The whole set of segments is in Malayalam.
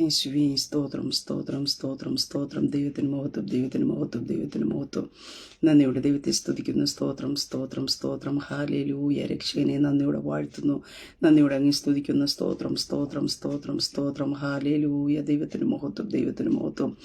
യേശുവേ സ്തോത്രം സ്തോത്രം സ്തോത്രം സ്തോത്രം. ദൈവത്തിന് മുഖത്തും ദൈവത്തിന് മുഖത്തും ദൈവത്തിന് മുഖത്തും നന്ദിയോടെ ദൈവത്തെ സ്തുതിക്കുന്നു. സ്തോത്രം സ്തോത്രം സ്തോത്രം. ഹാലേലൂയ രക്ഷകനെ നന്ദിയോടെ വാഴ്ത്തുന്നു. നന്ദിയോടെ അങ്ങ് സ്തുതിക്കുന്നു. സ്തോത്രം സ്തോത്രം സ്തോത്രം സ്തോത്രം. ഹാലേലൂയ ദൈവത്തിന് മുഖത്തും ദൈവത്തിന് മുഖത്തും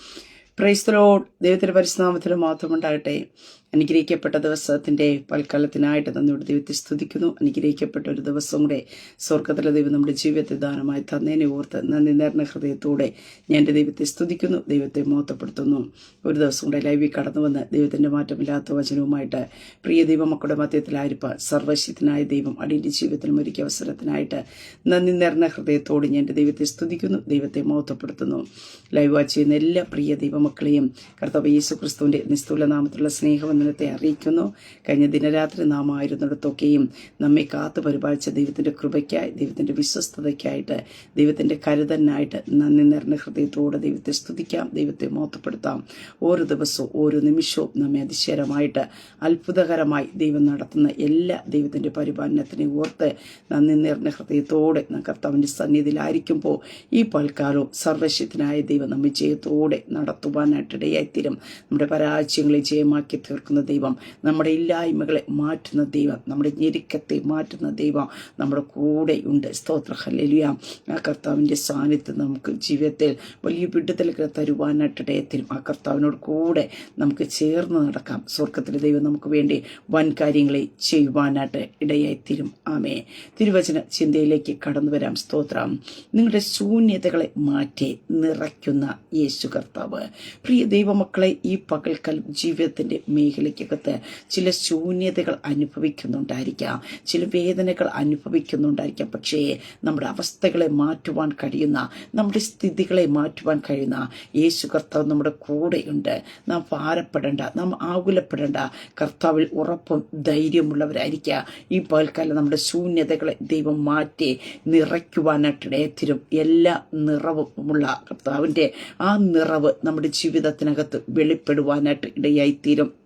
പ്രൈസ്തലോഡ് ദൈവത്തിന്റെ പരിശ്രമത്തിന് മാത്രം ഉണ്ടാകട്ടെ. അനുഗ്രഹിക്കപ്പെട്ട ദിവസത്തിന്റെ പൽക്കാലത്തിനായിട്ട് നന്ദിയുടെ ദൈവത്തെ സ്തുതിക്കുന്നു. അനുഗ്രഹിക്കപ്പെട്ട ഒരു ദിവസം കൂടെ സ്വർഗത്തിലെ ദൈവം നമ്മുടെ ജീവിതത്തെ ദാനമായി തന്നേനെ ഓർത്ത് നന്ദി നേർന്ന ഹൃദയത്തോടെ ഞാൻ എന്റെ ദൈവത്തെ സ്തുതിക്കുന്നു ദൈവത്തെ മോത്തപ്പെടുത്തുന്നു ഒരു ദിവസം കൂടെ ലൈവിൽ കടന്നു വന്ന് ദൈവത്തിന്റെ മാറ്റമില്ലാത്ത വചനവുമായിട്ട് പ്രിയ ദൈവമക്കളുടെ മധ്യത്തിലായിരിക്കാൻ സർവശ്യത്തിനായ ദൈവം അടിയുടെ ജീവിതത്തിൽ ഒരുക്കിയ അവസരത്തിനായിട്ട് നന്ദി നേർന്ന ഹൃദയത്തോടെ ഞാൻ എന്റെ ദൈവത്തെ സ്തുതിക്കുന്നു ദൈവത്തെ മോത്തപ്പെടുത്തുന്നു ലൈവ് വാച്ച് ചെയ്യുന്ന എല്ലാ പ്രിയ ദൈവമക്കളെയും കർത്തവ യേശു ക്രിസ്തുവിന്റെ നിസ്തുല നാമത്തിലുള്ള സ്നേഹവന്ദനത്തെ അറിയിക്കുന്നു. കഴിഞ്ഞ ദിനരാത്രി നാം ആയിരുന്നിടത്തൊക്കെയും നമ്മെ കാത്തു പരിപാലിച്ച ദൈവത്തിന്റെ കൃപയ്ക്കായി ദൈവത്തിന്റെ വിശ്വസ്തതയ്ക്കായിട്ട് ദൈവത്തിന്റെ കരുതനായിട്ട് നന്ദി നിറഞ്ഞ ഹൃദയത്തോടെ ദൈവത്തെ സ്തുതിക്കാം ദൈവത്തെ മോത്തപ്പെടുത്താം ഓരോ ദിവസവും ഓരോ നിമിഷവും നമ്മെ അതിശയരമായിട്ട് അത്ഭുതകരമായി ദൈവം നടത്തുന്ന എല്ലാ ദൈവത്തിന്റെ പരിപാലനത്തിനെ ഓർത്ത് നന്ദി നിറഞ്ഞ ഹൃദയത്തോടെ കർത്താവിന്റെ സന്നിധിയിലായിരിക്കുമ്പോൾ ഈ പൽക്കാലവും സർവശക്തനായ ദൈവം നമ്മെ ജയത്തോടെ നടത്തുവാനായിട്ടിടയായിത്തീരും നമ്മുടെ പരാജയങ്ങളെ ജയമാക്കി തീർക്കുന്ന. ദൈവം. നമ്മുടെ ഇല്ലായ്മകളെ മാറ്റുന്ന ദൈവം. നമ്മുടെ ഞെരുക്കത്തെ മാറ്റുന്ന ദൈവം നമ്മുടെ കൂടെ ഉണ്ട്. സ്തോത്ര. ഹല്ലേലൂയ. ആ കർത്താവിന്റെ സാന്നിധ്യം നമുക്ക് ജീവിതത്തിൽ വലിയ വിടുതലുകൾ തരുവാനായിട്ടിടയത്തിലും ആ കർത്താവിനോട് കൂടെ നമുക്ക് ചേർന്ന് നടക്കാം. സ്വർഗത്തിലെ ദൈവം നമുക്ക് വേണ്ടി വൻ കാര്യങ്ങളെ ചെയ്യുവാനായിട്ട് ഇടയായിത്തീരും. ആമേ തിരുവചന ചിന്തയിലേക്ക് കടന്നു വരാം. സ്തോത്രം. നിങ്ങളുടെ ശൂന്യതകളെ മാറ്റി നിറയ്ക്കുന്ന യേശു കർത്താവ്. പ്രിയ ദൈവമക്കളെ ഈ പകൽക്കാലം ജീവിതത്തിന്റെ മേഖലയ്ക്കകത്ത് ചില ശൂന്യതകൾ അനുഭവിക്കുന്നുണ്ടായിരിക്കാം. ചില വേദനകൾ അനുഭവിക്കുന്നുണ്ടായിരിക്കാം. പക്ഷേ നമ്മുടെ അവസ്ഥകളെ മാറ്റുവാൻ കഴിയുന്ന നമ്മുടെ സ്ഥിതികളെ മാറ്റുവാൻ കഴിയുന്ന യേശു കർത്താവ് നമ്മുടെ കൂടെയുണ്ട്. നാം ഭാരപ്പെടേണ്ട നാം ആകുലപ്പെടേണ്ട കർത്താവിൽ ഉറപ്പും ധൈര്യമുള്ളവരായിരിക്കുക. ഈ പകൽക്കാലം നമ്മുടെ ശൂന്യതകളെ ദൈവം മാറ്റി നിറയ്ക്കുവാനായിട്ടിടയത്തിരും എല്ലാ നിറവുമുള്ള കർത്താവിന്റെ ആ നിറവ് നമ്മുടെ ജീവിതത്തിനകത്ത് വെളിപ്പെടുവാനായിട്ട് ഇടയായിത്തീരും.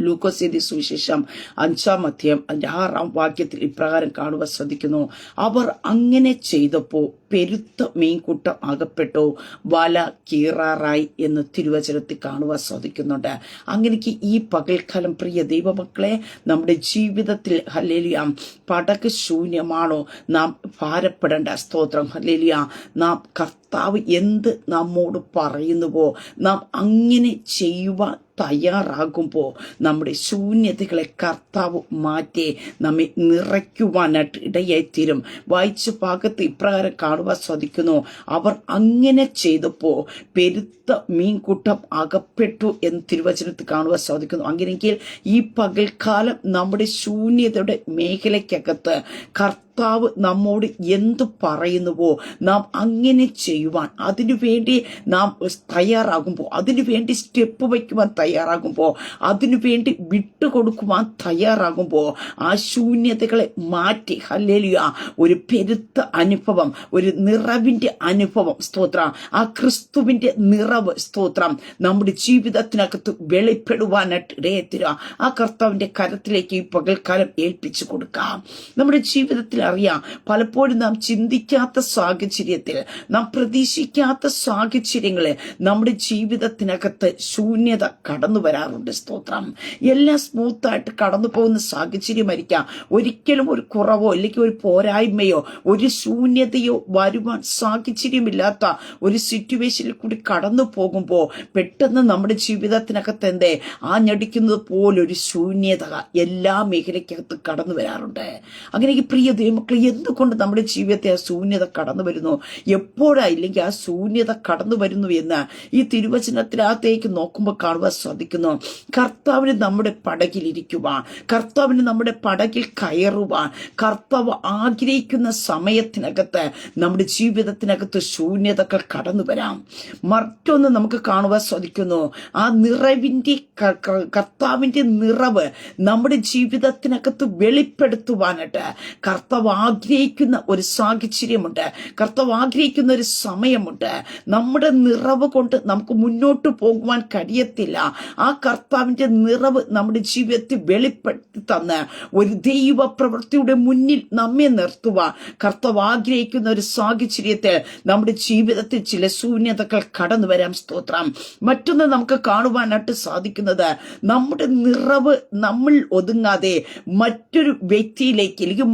ലൂക്കോസിന്റെ സുവിശേഷം അഞ്ചാം അധ്യായം ആറാം വാക്യത്തിൽ ഇപ്രകാരം കാണുവാൻ ശ്രദ്ധിക്കുന്നു. അവർ അങ്ങനെ ചെയ്തപ്പോൾ പെരുത്ത മീൻകൂട്ടം അകപ്പെട്ടു. വല കീറാറായി എന്ന് തിരുവചനത്തിൽ കാണുവാൻ സാധിക്കുന്നുണ്ട് അങ്ങനെക്ക് ഈ പകൽക്കാലം പ്രിയ ദൈവമക്കളെ നമ്മുടെ ജീവിതത്തിൽ ഹലേലിയ പടക് ശൂന്യമാണോ? നാം ഭാരപ്പെടേണ്ട സ്തോത്രം. ഹലേലിയ നാം കർത്താവ് എന്ത് നമ്മോട് പറയുന്നുവോ? നാം അങ്ങനെ ചെയ്യുവാൻ തയ്യാറാകുമ്പോൾ നമ്മുടെ ശൂന്യതകളെ കർത്താവ് മാറ്റി നമ്മെ നിറയ്ക്കുവാനായിട്ട് ഇടയായിത്തീരും. വായിച്ച ഭാഗത്ത് ഇപ്രകാരം കാണുവാൻ സാധിക്കുന്നു. അവർ അങ്ങനെ ചെയ്തപ്പോൾ പെരുത്ത മീൻകൂട്ടം അകപ്പെട്ടു എന്ന് തിരുവചനത്തിൽ കാണുവാൻ സാധിക്കുന്നു. അങ്ങനെയെങ്കിൽ ഈ പകൽക്കാലം നമ്മുടെ ശൂന്യതയുടെ മേഖലയ്ക്കകത്ത് കർത്താവ് കർത്താവ് നമ്മോട് എന്തു പറയുന്നുവോ നാം അങ്ങനെ ചെയ്യുവാൻ അതിനുവേണ്ടി നാം തയ്യാറാകുമ്പോൾ അതിനുവേണ്ടി സ്റ്റെപ്പ് വയ്ക്കുവാൻ തയ്യാറാകുമ്പോൾ അതിനുവേണ്ടി വിട്ടുകൊടുക്കുവാൻ തയ്യാറാകുമ്പോൾ ആ ശൂന്യതകളെ മാറ്റി ഹല്ലേലിയ ഒരു പെരുത്ത അനുഭവം ഒരു നിറവിന്റെ അനുഭവം സ്തോത്രം. ആ ക്രിസ്തുവിന്റെ നിറവ് സ്തോത്രം. നമ്മുടെ ജീവിതത്തിനകത്ത് വെളിപ്പെടുവാനായിട്ട് ഇടയത്തിര. ആ കർത്താവിന്റെ കരത്തിലേക്ക് ഈ പകൽക്കാലം ഏൽപ്പിച്ചു കൊടുക്കാം. നമ്മുടെ ജീവിതത്തിൽ അറിയാം. പലപ്പോഴും നാം ചിന്തിക്കാത്ത സാഹചര്യത്തിൽ നാം പ്രതീക്ഷിക്കാത്ത സാഹചര്യങ്ങളെ നമ്മുടെ ജീവിതത്തിനകത്ത് ശൂന്യത കടന്നു വരാറുണ്ട്. സ്തോത്രം. എല്ലാം സ്മൂത്തായിട്ട് കടന്നു പോകുന്ന സാഹചര്യമായിരിക്കാം. ഒരിക്കലും ഒരു കുറവോ അല്ലെങ്കിൽ ഒരു പോരായ്മയോ ഒരു ശൂന്യതയോ വരുവാൻ സാഹചര്യമില്ലാത്ത ഒരു സിറ്റുവേഷനിൽ കൂടി കടന്നു പോകുമ്പോൾ പെട്ടെന്ന് നമ്മുടെ ജീവിതത്തിനകത്ത് എന്തേ? ഞടിക്കുന്നത് പോലൊരു ശൂന്യത എല്ലാ മേഖലയ്ക്കകത്ത് കടന്നു വരാറുണ്ട്. അങ്ങനെ ഈ പ്രിയ ദൈവമക്കൾ എന്തുകൊണ്ട് നമ്മുടെ ജീവിതത്തെ ആ ശൂന്യത കടന്നു വരുന്നു? എപ്പോഴാ ഇല്ലെങ്കിൽ ആ ശൂന്യത കടന്നു വരുന്നു എന്ന് ഈ തിരുവചനത്തിനകത്തേക്ക് നോക്കുമ്പോൾ കാണുവാൻ സാധിക്കുന്നു. കർത്താവിന് നമ്മുടെ പടകിൽ ഇരിക്കുവാൻ കർത്താവിന് നമ്മുടെ പടകിൽ കയറുവാൻ കർത്താവ് ആഗ്രഹിക്കുന്ന സമയത്തിനകത്ത് നമ്മുടെ ജീവിതത്തിനകത്ത് ശൂന്യതകൾ കടന്നു വരാം. മറ്റൊന്ന് നമുക്ക് കാണുവാൻ സാധിക്കുന്നു. ആ നിറവിന്റെ ക- ക- കർത്താവിന്റെ നിറവ് നമ്മുടെ ജീവിതത്തിനകത്ത് വെളിപ്പെടുത്തുവാനായിട്ട് കർത്താവ് കർത്താവ് ആഗ്രഹിക്കുന്ന ഒരു സാഹചര്യമുണ്ട്. കർത്താവ് ആഗ്രഹിക്കുന്ന ഒരു സമയമുണ്ട്. നമ്മുടെ നിറവ് കൊണ്ട് നമുക്ക് മുന്നോട്ട് പോകുവാൻ കഴിയത്തില്ല. ആ കർത്താവിന്റെ നിറവ് നമ്മുടെ ജീവിതത്തിൽ വെളിപ്പെടുത്തി തന്ന് ഒരു ദൈവ പ്രവൃത്തിയുടെ മുന്നിൽ നമ്മെ നിർത്തുക കർത്താവ് ആഗ്രഹിക്കുന്ന ഒരു സാഹചര്യത്തിൽ നമ്മുടെ ജീവിതത്തിൽ ചില ശൂന്യതകൾ കടന്നു വരാം സ്തോത്രം. മറ്റൊന്ന് നമുക്ക് കാണുവാനായിട്ട് സാധിക്കുന്നത് നമ്മുടെ നിറവ് നമ്മൾ ഒതുങ്ങാതെ മറ്റൊരു വ്യക്തിയിലേക്ക് അല്ലെങ്കിൽ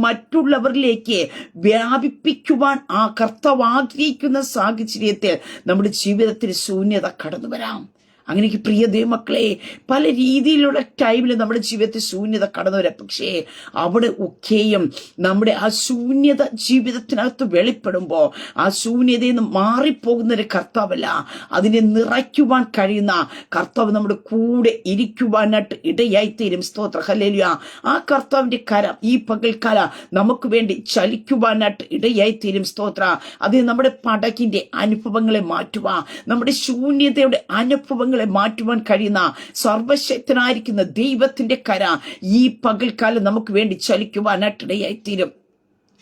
മറ്റുള്ളവരിലേക്ക് വ്യാപിപ്പിക്കുവാൻ ആ കർത്താവ് ആഗ്രഹിക്കുന്ന സാഹചര്യത്തിൽ നമ്മുടെ ജീവിതത്തിൽ ശൂന്യത കടന്നു വരാം അങ്ങനെ എനിക്ക് പ്രിയ ദൈവമക്കളെ പല രീതിയിലുള്ള ടൈമിൽ നമ്മുടെ ജീവിതത്തിൽ ശൂന്യത കടന്നു വരാം പക്ഷേ അവിടെ ഒക്കെയും നമ്മുടെ ആ ശൂന്യത ജീവിതത്തിനകത്ത് വെളിപ്പെടുമ്പോൾ ആ ശൂന്യതയിൽ നിന്ന് മാറിപ്പോകുന്ന ഒരു കർത്താവല്ല അതിനെ നിറയ്ക്കുവാൻ കഴിയുന്ന കർത്താവ് നമ്മുടെ കൂടെ ഇരിക്കുവാനായിട്ട് ഇടയായി തീരും സ്തോത്ര. ഹലേലിയ ആ കർത്താവിന്റെ കരം ഈ പകൽക്കാല നമുക്ക് വേണ്ടി ചലിക്കുവാനായിട്ട് ഇടയായി തീരും സ്തോത്ര. അത് നമ്മുടെ പടകിന്റെ അനുഭവങ്ങളെ മാറ്റുക നമ്മുടെ ശൂന്യതയുടെ അനുഭവങ്ങളെ മാറ്റുവാൻ കഴിയുന്ന സർവശക്തനായിരിക്കുന്ന ദൈവത്തിന്റെ കര ഈ പകൽക്കാലം നമുക്ക് വേണ്ടി ചലിക്കുവാനായിട്ടിടയായി തീരും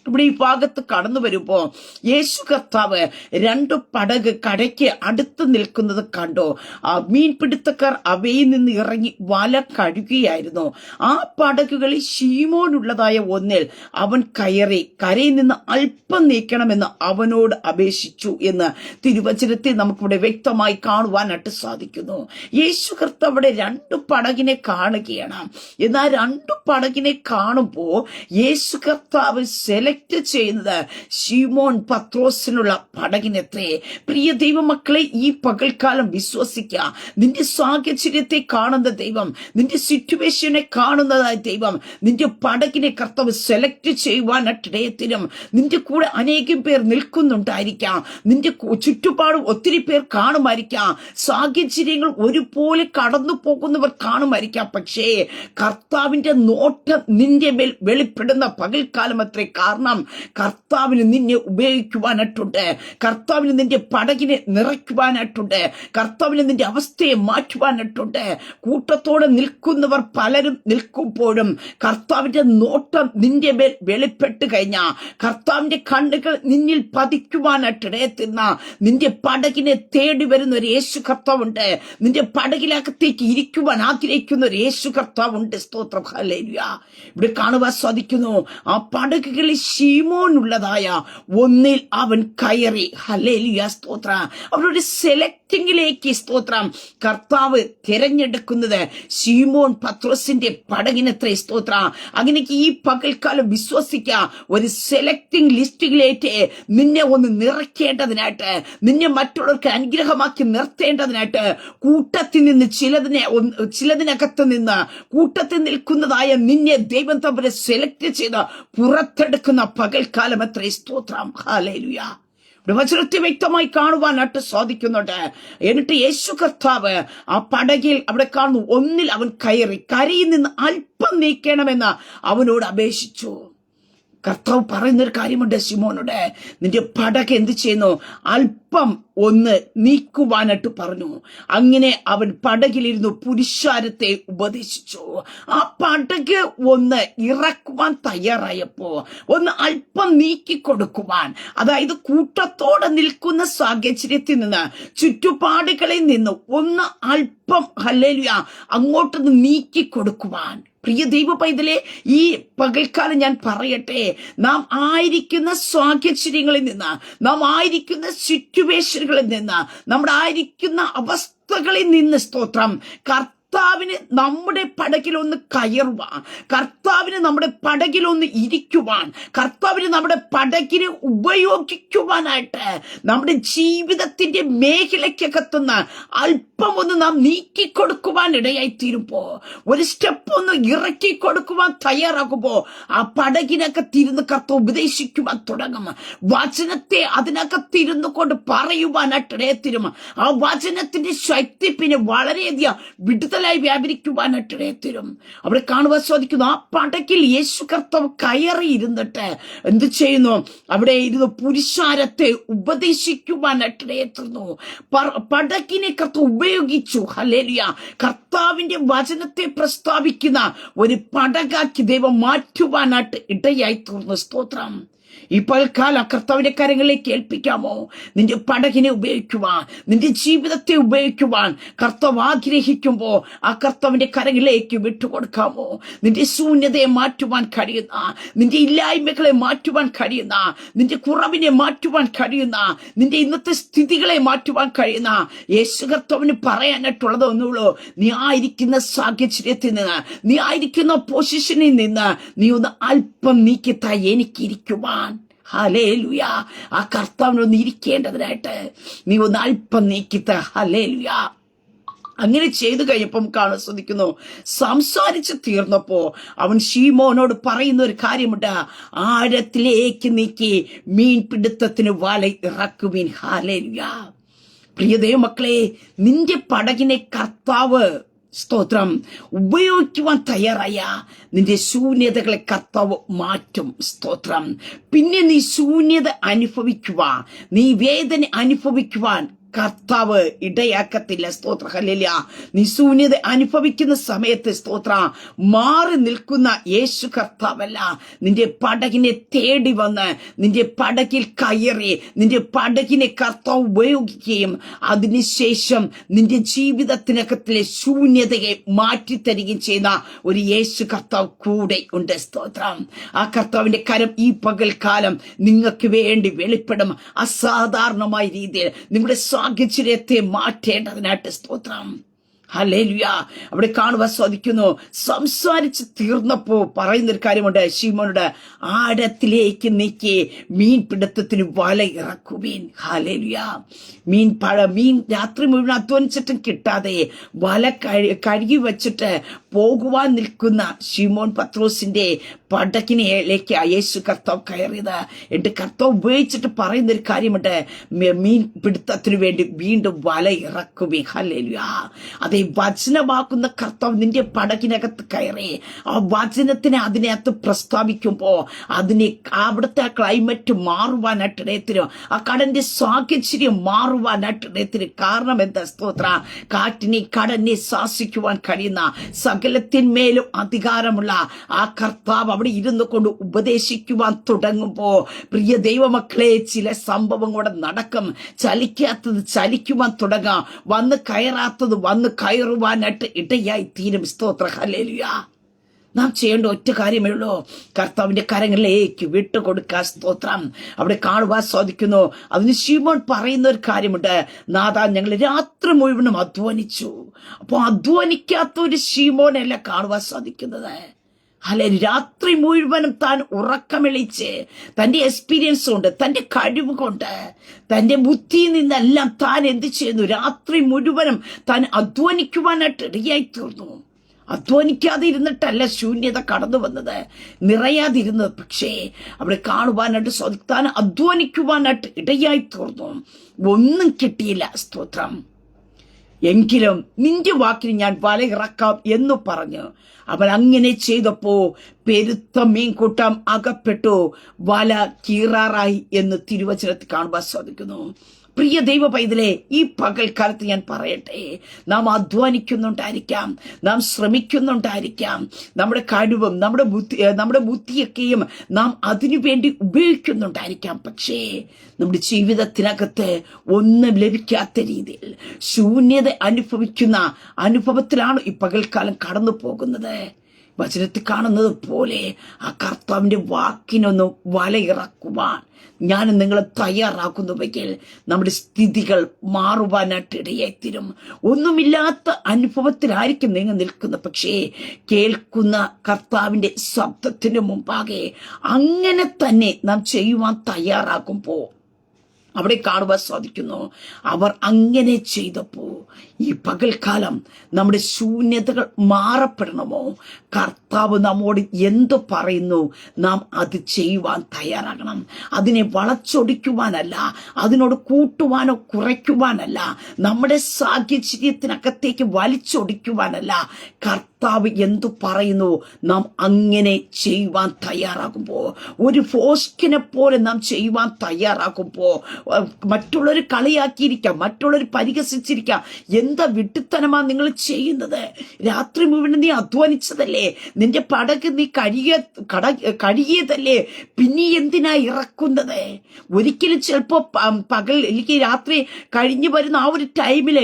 ഇവിടെ ഈ ഭാഗത്ത് കടന്നു വരുമ്പോ യേശു കർത്താവ് രണ്ട് പടക് കടയ്ക്ക് അടുത്ത് നിൽക്കുന്നത് കണ്ടോ. ആ മീൻപിടുത്തക്കാർ അവയിൽ നിന്ന് ഇറങ്ങി വല കഴുകുകയായിരുന്നു ആ പടകുകളിൽ ഷീമോനുള്ളതായ ഒന്നിൽ അവൻ കയറി കരയിൽ നിന്ന് അല്പം നീക്കണമെന്ന് അവനോട് അപേക്ഷിച്ചു എന്ന് തിരുവചനത്തിൽ നമുക്കിവിടെ വ്യക്തമായി കാണുവാനായിട്ട് സാധിക്കുന്നു. യേശു കർത്താവ് അവിടെ രണ്ട് പടകിനെ കാണുകയാണ്. എന്നാൽ രണ്ട് പടകിനെ കാണുമ്പോൾ യേശു കർത്താവ് സെലക്ട് ചെയ്യുന്നത്. ഷീമോൻ പത്രോസിനുള്ള പടകിനെത്രേ. പ്രിയ ദൈവമക്കളെ ഈ പകൽക്കാലം വിശ്വസിക്കുക നിന്റെ സാഹചര്യത്തെ കാണുന്ന ദൈവം നിന്റെ സിറ്റുവേഷനെ കാണുന്നതായ ദൈവം നിന്റെ പടകിനെ കർത്തവ് സെലക്ട് ചെയ്യുവാനിടയത്തിനും നിന്റെ കൂടെ അനേകം പേർ നിൽക്കുന്നുണ്ടായിരിക്കാം. നിന്റെ ചുറ്റുപാടും ഒത്തിരി പേർ കാണുമായിരിക്കാം. സാഹചര്യങ്ങൾ ഒരുപോലെ കടന്നു പോകുന്നവർ കാണുമായിരിക്കാം. പക്ഷേ കർത്താവിന്റെ നോട്ടം നിന്റെ മേൽ വെളിപ്പെടുന്ന പകൽക്കാലം അത്രേ കാരണം കർത്താവിന് നിന്നെ ഉപയോഗിക്കുവാനായിട്ടുണ്ട്. കർത്താവിന് നിന്റെ പടകിനെ നിറയ്ക്കുവാനായിട്ടുണ്ട്. കർത്താവിന് നിന്റെ അവസ്ഥയെ മാറ്റുവാനായിട്ടുണ്ട്. കൂട്ടത്തോടെ നിൽക്കുന്നവർ പലരും നിൽക്കുമ്പോഴും കർത്താവിന്റെ നോട്ടം നിന്റെ മേൽ വെളിപ്പെട്ട് കഴിഞ്ഞാൽ കർത്താവിന്റെ കണ്ണുകൾ നിന്നിൽ പതിക്കുവാനായിട്ട് ഇടയത്തുന്ന നിന്റെ പടകിനെ തേടി വരുന്ന ഒരു യേശു കർത്താവുണ്ട്. നിന്റെ പടകിലകത്തേക്ക് ഇരിക്കുവാൻ ആഗ്രഹിക്കുന്ന ഒരു യേശു കർത്താവുണ്ട്. സ്തോത്രം. ഇവിടെ കാണുവാൻ സാധിക്കുന്നു. ആ പടകുകളിൽ ഷീമോനുള്ളതായ ഒന്നിൽ അവൻ കയറി. ഹലേലിയ സ്തോത്ര. അവരുടെ സെലക്ടിങ്ങിലേക്ക് സ്തോത്രം. കർത്താവ് തിരഞ്ഞെടുക്കുന്നത് ഷീമോൻ പത്രോസിന്റെ പടകിനത്ര സ്തോത്ര. അങ്ങനെയൊക്കെ ഈ പകൽക്കാലം വിശ്വസിക്ക. ഒരു സെലക്ടിംഗ് ലിസ്റ്റിലേറ്റ് നിന്നെ ഒന്ന് നിറയ്ക്കേണ്ടതിനായിട്ട് നിന്നെ മറ്റുള്ളവർക്ക് അനുഗ്രഹമാക്കി നിർത്തേണ്ടതിനായിട്ട് കൂട്ടത്തിൽ നിന്ന് ചിലതിനെ ചിലതിനകത്ത് നിന്ന് കൂട്ടത്തിൽ നിൽക്കുന്നതായ നിന്നെ ദൈവം തമ്മിൽ സെലക്ട് ചെയ്ത് പുറത്തെടുക്കുന്ന പകൽക്കാലം എത്ര സ്തോത്രം. ഹാലേലുയ വചനത്തെ വ്യക്തമായി കാണുവാനായിട്ട് സാധിക്കുന്നുണ്ട്. എന്നിട്ട് യേശു കർത്താവ് ആ പടകിൽ അവിടെ കാണുന്നു. ഒന്നിൽ അവൻ കയറി കരയിൽ നിന്ന് അല്പം നീക്കണമെന്ന് അവനോട് അപേക്ഷിച്ചു. കർത്താവ് പറയുന്നൊരു കാര്യമുണ്ട് ശിമോനോട്. നിന്റെ പടക്ക് എന്ത് ചെയ്യുന്നു? അല്പം ഒന്ന് നീക്കുവാനായിട്ട് പറഞ്ഞു. അങ്ങനെ അവൻ പടകിലിരുന്നു പുരുഷാരത്തെ ഉപദേശിച്ചു. ആ പടക് ഒന്ന് ഇറക്കുവാൻ തയ്യാറായപ്പോ ഒന്ന് അല്പം നീക്കി കൊടുക്കുവാൻ അതായത് കൂട്ടത്തോടെ നിൽക്കുന്ന സാഹചര്യത്തിൽ നിന്ന് ചുറ്റുപാടുകളിൽ നിന്ന് ഒന്ന് അല്പം ഹല്ലേലുയ അങ്ങോട്ടൊന്ന് നീക്കി കൊടുക്കുവാൻ പ്രിയ ദൈവ പൈതലെ ഈ പകൽക്കാലം ഞാൻ പറയട്ടെ. നാം ആയിരിക്കുന്ന സാഹചര്യങ്ങളിൽ നിന്ന് നാം ആയിരിക്കുന്ന സിറ്റുവേഷനുകളിൽ നിന്ന് നമ്മുടെ ആയിരിക്കുന്ന അവസ്ഥകളിൽ നിന്ന് സ്തോത്രം. കർത്താവിന് നമ്മുടെ പടകിലൊന്ന് കയറുവാൻ കർത്താവിന് നമ്മുടെ പടകിലൊന്ന് ഇരിക്കുവാൻ കർത്താവിന് നമ്മുടെ പടകിന് ഉപയോഗിക്കുവാനായിട്ട് നമ്മുടെ ജീവിതത്തിന്റെ മേഖലയ്ക്കകത്തുന്ന അല്പം ഒന്ന് നാം നീക്കി കൊടുക്കുവാൻ ഇടയായി തീരുമ്പോ ഒരു സ്റ്റെപ്പ് ഒന്ന് ഇറക്കി കൊടുക്കുവാൻ തയ്യാറാകുമ്പോ ആ പടകിനകത്തിരുന്ന് കർത്ത ഉപദേശിക്കുവാൻ തുടങ്ങും. വചനത്തെ അതിനകത്തിരുന്നു കൊണ്ട് പറയുവാനായിട്ട് ഇടയത്തിരും ആ വചനത്തിന്റെ ശക്തി പിന്നെ വളരെയധികം വിടുതലായി കൂടുതലായി വ്യാപരിക്കുവാനായിട്ട് ഇടയത്തരും അവിടെ കാണുവാൻ സാധിക്കുന്നു ആ പടക്കിൽ യേശു കർത്താവ് കയറി ഇരുന്നിട്ട് എന്ത് ചെയ്യുന്നു? അവിടെ ഇരുന്ന് പുരുഷാരത്തെ ഉപദേശിക്കുവാനായിട്ട് ഇടയത്തുന്നു പടക്കിനെ കർത്ത ഉപയോഗിച്ചു. ഹലേലിയ കർത്താവിന്റെ വചനത്തെ പ്രസ്താവിക്കുന്ന ഒരു പടകാക്കി ദൈവം മാറ്റുവാനായിട്ട് ഇടയായി തീർന്നു. സ്തോത്രം. ഈ പൽക്കാല കർത്താവിന്റെ കരങ്ങളിലേക്ക് ഏൽപ്പിക്കാമോ? നിന്റെ പടകിനെ ഉപയോഗിക്കുവാൻ നിന്റെ ജീവിതത്തെ ഉപയോഗിക്കുവാൻ കർത്താവ് ആഗ്രഹിക്കുമ്പോൾ ആ കർത്താവിന്റെ കരങ്ങളിലേക്ക് വിട്ടുകൊടുക്കാമോ? നിന്റെ ശൂന്യതയെ മാറ്റുവാൻ കഴിയുന്ന നിന്റെ ഇല്ലായ്മകളെ മാറ്റുവാൻ കഴിയുന്ന നിന്റെ കുറവിനെ മാറ്റുവാൻ കഴിയുന്ന നിന്റെ ഇന്നത്തെ സ്ഥിതികളെ മാറ്റുവാൻ കഴിയുന്ന യേശു കർത്താവിന് പറയാനായിട്ടുള്ളത് ഒന്നുള്ളൂ. നീ ആയിരിക്കുന്ന സാഹചര്യത്തിൽ നിന്ന് നീ ആയിരിക്കുന്ന പൊസിഷനിൽ നിന്ന് നീ ഒന്ന് അല്പം നീക്കിത്താ എനിക്കിരിക്കുവാൻ. ഹലേ ലുയ ആ കർത്താവിനൊന്ന് ഇരിക്കേണ്ടതിനായിട്ട് നീ ഒന്ന് അല്പം നീക്കിത്ത. ഹലേ ലുയ അങ്ങനെ ചെയ്തു കഴിഞ്ഞപ്പം കാണാൻ ശ്രദ്ധിക്കുന്നു. സംസാരിച്ച് തീർന്നപ്പോ അവൻ ഷീമോനോട് പറയുന്ന ഒരു കാര്യമുണ്ട്. ആഴത്തിലേക്ക് നീക്കി മീൻ പിടുത്തത്തിന് വല ഇറക്കുമീൻ ഹാലേലുയ പ്രിയ മക്കളെ നിന്റെ പടകിനെ കർത്താവ് സ്തോത്രം. ഉപയോഗിക്കുവാൻ തയ്യാറായ നിന്റെ ശൂന്യതകളെ കർത്താവ് മാറ്റും. സ്തോത്രം. പിന്നെ നീ ശൂന്യത അനുഭവിക്കുവാൻ നീ വേദന അനുഭവിക്കുവാൻ കർത്താവ് ഇടയാക്കത്തില്ല. സ്തോത്ര. ഹലില്ല നീ ശൂന്യത അനുഭവിക്കുന്ന സമയത്ത് സ്തോത്ര മാറി നിൽക്കുന്ന യേശു കർത്താവല്ല. നിന്റെ പടകിനെ തേടി വന്ന് നിന്റെ പടകിൽ കയറി നിന്റെ പടകിനെ കർത്താവ് ഉപയോഗിക്കുകയും അതിനുശേഷം നിന്റെ ജീവിതത്തിനകത്തിലെ ശൂന്യതയെ മാറ്റിത്തരികയും ചെയ്യുന്ന ഒരു യേശു കർത്താവ് കൂടെ ഉണ്ട്. സ്തോത്രം. ആ കർത്താവിന്റെ കരം ഈ പകൽക്കാലം നിങ്ങൾക്ക് വേണ്ടി വെളിപ്പെടും. അസാധാരണമായ രീതിയിൽ നിങ്ങളുടെ സാഹചര്യത്തെ മാറ്റേണ്ടതിനായിട്ട് സ്തോത്രം. ഹലേലുയ അവിടെ കാണുവാൻ സാധിക്കുന്നു. സംസാരിച്ച് തീർന്നപ്പോ പറയുന്നൊരു കാര്യമുണ്ട്. ശീമോനോട് ആഴത്തിലേക്ക് നീക്കി മീൻ പിടുത്തത്തിന് വല ഇറക്കുമീൻ ഹലേലുയ മീൻ പഴ മീൻ രാത്രി മുഴുവൻ അധ്വാനിച്ചിട്ടും കിട്ടാതെ വല കഴി കഴുകി വെച്ചിട്ട് പോകുവാൻ നിൽക്കുന്ന ശിമോൻ പത്രോസിന്റെ പടക്കിനേക്ക് യേശു കർത്താവ് കയറിയത്. എന്റെ കർത്താവ് ഉപയോഗിച്ചിട്ട് പറയുന്ന ഒരു കാര്യമുണ്ട്. മീൻ പിടുത്തത്തിന് വേണ്ടി വീണ്ടും വല ഇറക്കുമേ ഹല്ലേലൂയ. അതെ വചനമാക്കുന്ന കർത്താവ് നിന്റെ പടകിനകത്ത് കയറി. ആ വചനത്തിനെ അതിനകത്ത് പ്രസ്താവിക്കുമ്പോ അതിനെ അവിടുത്തെ ആ ക്ലൈമറ്റ് മാറുവാനായിട്ട് ഇടയത്തിന്. ആ കടന്റെ സാഹചര്യം മാറുവാനായിട്ട് ഇടയത്തിന്. കാരണം എന്താ സ്തോത്ര? കാറ്റിനെ കടനെ ശാസിക്കുവാൻ കഴിയുന്ന സകലത്തിന്മേലും അധികാരമുള്ള ആ കർത്താവ് അവിടെ ഇരുന്നു കൊണ്ട് ഉപദേശിക്കുവാൻ തുടങ്ങുമ്പോ പ്രിയ ദൈവമക്കളെ ചില സംഭവങ്ങളുടെ നടക്കും. ചലിക്കാത്തത് ചലിക്കുവാൻ തുടങ്ങാം. വന്ന് കയറാത്തത് വന്ന് കയറുവാനായിട്ട് ഇടയായി തീരും. സ്തോത്ര. ഹല്ലേലൂയ. നാം ചെയ്യേണ്ട ഒറ്റ കാര്യമേ ഉള്ളൂ. കർത്താവിന്റെ കരങ്ങളിലേക്ക് വിട്ടുകൊടുക്കുക സ്തോത്രം. അവിടെ കാണുവാൻ സാധിക്കുന്നു. അതിന് ശിവൻ പറയുന്ന ഒരു കാര്യമുണ്ട്. നാഥ ഞങ്ങൾ രാത്രി മുഴുവനും അധ്വാനിച്ചു. അപ്പോൾ അധ്വാനിക്കാത്ത ഒരു ശിവോനല്ല കാണുവാൻ സാധിക്കുന്നത്? അല്ലെ രാത്രി മുഴുവനും താൻ ഉറക്കമിളിച്ച് തന്റെ എക്സ്പീരിയൻസ് കൊണ്ട് തന്റെ കഴിവ് കൊണ്ട് തന്റെ ബുദ്ധിയിൽ നിന്നെല്ലാം താൻ എന്ത് ചെയ്യുന്നു? രാത്രി മുഴുവനും താൻ അധ്വാനിക്കുവാനായിട്ട് ഇടയായി തീർന്നു അധ്വാനിക്കാതെ ഇരുന്നിട്ടല്ല ശൂന്യത കടന്നു വന്നത്. നിറയാതിരുന്നത് പക്ഷേ അവിടെ കാണുവാനായിട്ട് സ്വതാൻ അധ്വാനിക്കുവാനായിട്ട് ഇടയായി തീർന്നു ഒന്നും കിട്ടിയില്ല സ്തോത്രം. എങ്കിലും നിന്റെ വാക്കിന് ഞാൻ വല ഇറക്കാം എന്ന് പറഞ്ഞു. അവൻ അങ്ങനെ ചെയ്തപ്പോ പെരുത്ത മീൻകൂട്ടം അകപ്പെട്ടു. വല കീറാറായി എന്ന് തിരുവചനത്തിൽ കാണുവാൻ സാധിക്കുന്നു. പ്രിയ ദൈവ പൈതലെ ഈ പകൽക്കാലത്ത് ഞാൻ പറയട്ടെ. നാം അധ്വാനിക്കുന്നുണ്ടായിരിക്കാം. നാം ശ്രമിക്കുന്നുണ്ടായിരിക്കാം. നമ്മുടെ കഴിവും നമ്മുടെ ബുദ്ധി നമ്മുടെ ബുദ്ധിയൊക്കെയും നാം അതിനുവേണ്ടി ഉപയോഗിക്കുന്നുണ്ടായിരിക്കാം. പക്ഷേ നമ്മുടെ ജീവിതത്തിനകത്ത് ഒന്നും ലഭിക്കാത്ത രീതിയിൽ ശൂന്യത അനുഭവിക്കുന്ന അനുഭവത്തിലാണ് ഈ പകൽക്കാലം കടന്നു പോകുന്നത് വചനത്തിൽ കാണുന്നത് പോലെ ആ കർത്താവിന്റെ വാക്കിനൊന്ന് വലയിറക്കുവാൻ ഞാൻ നിങ്ങളെ തയ്യാറാക്കുന്നുവെങ്കിൽ നമ്മുടെ സ്ഥിതികൾ മാറുവാനായിട്ട് ഇടയായിത്തീരും ഒന്നുമില്ലാത്ത അനുഭവത്തിലായിരിക്കും നിങ്ങൾ നിൽക്കുന്നത്. പക്ഷേ കേൾക്കുന്ന കർത്താവിന്റെ ശബ്ദത്തിന് മുമ്പാകെ അങ്ങനെ തന്നെ നാം ചെയ്യുവാൻ തയ്യാറാകുമ്പോൾ അവിടെ കാണുവാൻ സാധിക്കുന്നു. അവർ അങ്ങനെ ചെയ്തപ്പോ ഈ പകൽക്കാലം നമ്മുടെ ശൂന്യതകൾ മാറപ്പെടണമോ? കർത്താവ് നമ്മോട് എന്ത് പറയുന്നു? നാം അത് ചെയ്യുവാൻ തയ്യാറാകണം. അതിനെ വളച്ചൊടിക്കുവാനല്ല അതിനോട് കൂട്ടുവാനോ കുറയ്ക്കുവാനല്ല നമ്മുടെ സാഹചര്യത്തിനകത്തേക്ക് വലിച്ചൊടിക്കുവാനല്ല കർത്താവ് എന്തു പറയുന്നു? നാം അങ്ങനെ ചെയ്യുവാൻ തയ്യാറാകുമ്പോൾ ഒരു ഫോസ്കിനെ പോലെ നാം ചെയ്യുവാൻ തയ്യാറാകുമ്പോൾ മറ്റുള്ളവർ കളിയാക്കിയിരിക്കാം മറ്റുള്ളവർ പരിഹസിച്ചിരിക്കാം എന്താ വിട്ടിത്തനമാ നിങ്ങൾ ചെയ്യുന്നത്? രാത്രി മുഴുവൻ നീ അധ്വാനിച്ചതല്ലേ? നിന്റെ പടക്ക് നീ കഴുകിയ കട കഴുകിയതല്ലേ? പിന്നെ എന്തിനാ ഇറക്കുന്നത്? ഒരിക്കലും ചിലപ്പോ പകൽ എനിക്ക് രാത്രി കഴിഞ്ഞു വരുന്ന ആ ഒരു ടൈമിൽ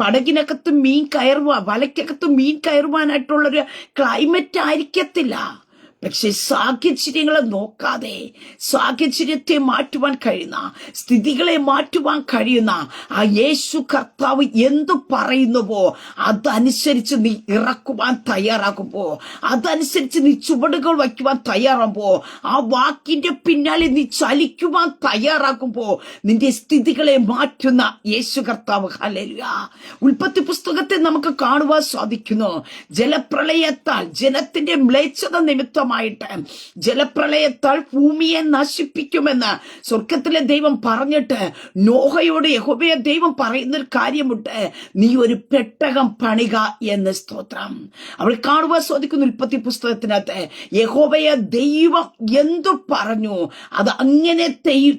പടകിനകത്ത് മീൻ കയറുവാ വലയ്ക്കകത്ത് മീൻ കയറുവാനായിട്ടുള്ളൊരു ക്ലൈമറ്റ് ആയിരിക്കത്തില്ല. പക്ഷെ സാഹചര്യങ്ങളെ നോക്കാതെ സാഹചര്യത്തെ മാറ്റുവാൻ കഴിയുന്ന സ്ഥിതികളെ മാറ്റുവാൻ കഴിയുന്ന ആ യേശു കർത്താവ് എന്തു പറയുന്നുവോ അതനുസരിച്ച് നീ ഇറക്കുവാൻ തയ്യാറാകുമ്പോ അതനുസരിച്ച് നീ ചുവടുകൾ വയ്ക്കുവാൻ തയ്യാറാകുമ്പോ ആ വാക്കിന്റെ പിന്നാലെ നീ ചലിക്കുവാൻ തയ്യാറാകുമ്പോ നിന്റെ സ്ഥിതികളെ മാറ്റുന്ന യേശു കർത്താവ്. ഹലരുക ഉൽപ്പത്തി പുസ്തകത്തെ നമുക്ക് കാണുവാൻ സാധിക്കുന്നു ജലപ്രളയത്താൽ ജനത്തിന്റെ മ്ലേച്ഛത നിമിത്തമായിട്ട് ജലപ്രളയത്താൽ ഭൂമിയെ നശിപ്പിക്കുമെന്ന് സ്വർഗത്തിലെ ദൈവം പറഞ്ഞിട്ട് നോഹയോട് യഹോബയെ ദൈവം പറയുന്നൊരു കാര്യമുണ്ട്. നീ ഒരു പെട്ടകം പണിക എന്ന് സ്തോത്രം. അവൾ കാണുവാൻ സാധിക്കുന്ന ഉൽപ്പത്തി പുസ്തകത്തിനകത്ത് യഹോബയെ ദൈവം എന്തു പറഞ്ഞു? അത് അങ്ങനെ